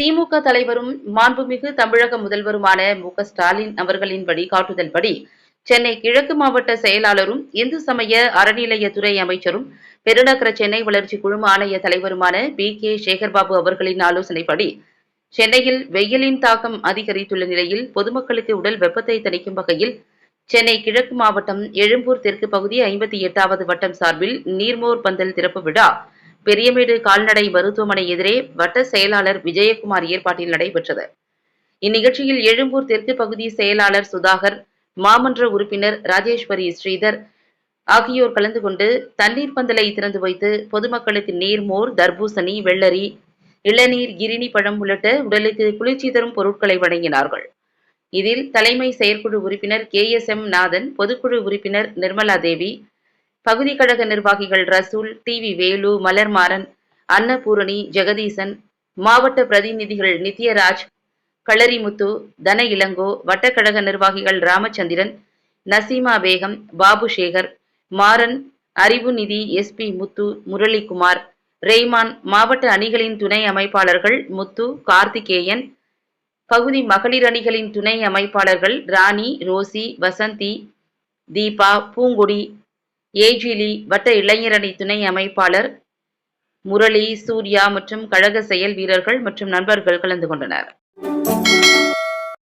திமுக தலைவரும் மாண்புமிகு தமிழக முதல்வருமான மு க ஸ்டாலின் அவர்களின் வழிகாட்டுதல்படி சென்னை கிழக்கு மாவட்ட செயலாளரும் இந்து சமய அறநிலையத்துறை அமைச்சரும் பெருநகர சென்னை வளர்ச்சி குழும ஆணைய தலைவருமான பி கே சேகர்பாபு அவர்களின் ஆலோசனைப்படி சென்னையில் வெயிலின் தாக்கம் அதிகரித்துள்ள நிலையில் பொதுமக்களுக்கு உடல் வெப்பத்தை தணிக்கும் வகையில் சென்னை கிழக்கு மாவட்டம் எழும்பூர் தெற்கு பகுதி ஐம்பத்தி எட்டாவது வட்டம் சார்பில் நீர்மோர் பந்தல் திறப்பு விழா பெரியமேடு கால்நடை மருத்துவமனை எதிரே வட்ட செயலாளர் விஜயகுமார் ஏற்பாட்டில் நடைபெற்றது. இந்நிகழ்ச்சியில் எழும்பூர் தெற்கு பகுதி செயலாளர் சுதாகர் மாமன்ற உறுப்பினர் ராஜேஸ்வரி ஸ்ரீதர் ஆகியோர் கலந்து கொண்டு தண்ணீர் பந்தலை திறந்து வைத்து பொதுமக்களுக்கு நீர்மோர் தர்பூசணி வெள்ளரி இளநீர் கிரிணி பழம் உள்ளிட்ட உடலுக்கு குளிர்ச்சி தரும் பொருட்களை வழங்கினார்கள். இதில் தலைமை செயற்குழு உறுப்பினர் கே எஸ் எம் நாதன் பொதுக்குழு உறுப்பினர் நிர்மலா தேவி பகுதி கழக நிர்வாகிகள் ரசூல் டி வி வேலு மலர்மாறன் அன்னபூரணி ஜெகதீசன் மாவட்ட பிரதிநிதிகள் நித்யராஜ் களரிமுத்து தன இளங்கோ வட்டக்கழக நிர்வாகிகள் ராமச்சந்திரன் நசீமா பேகம் பாபு சேகர் மாறன் அறிவுநிதி எஸ்பி முத்து முரளிக்குமார் ரெய்மான் மாவட்ட அணிகளின் துணை அமைப்பாளர்கள் முத்து கார்த்திகேயன் பகுதி மகளிர் அணிகளின் துணை அமைப்பாளர்கள் ராணி ரோசி வசந்தி தீபா பூங்கொடி ஏஜிலி வட்ட இளைஞரணி துணை அமைப்பாளர் முரளி சூர்யா மற்றும் கழக செயல் வீரர்கள் மற்றும் நண்பர்கள் கலந்து கொண்டனர்.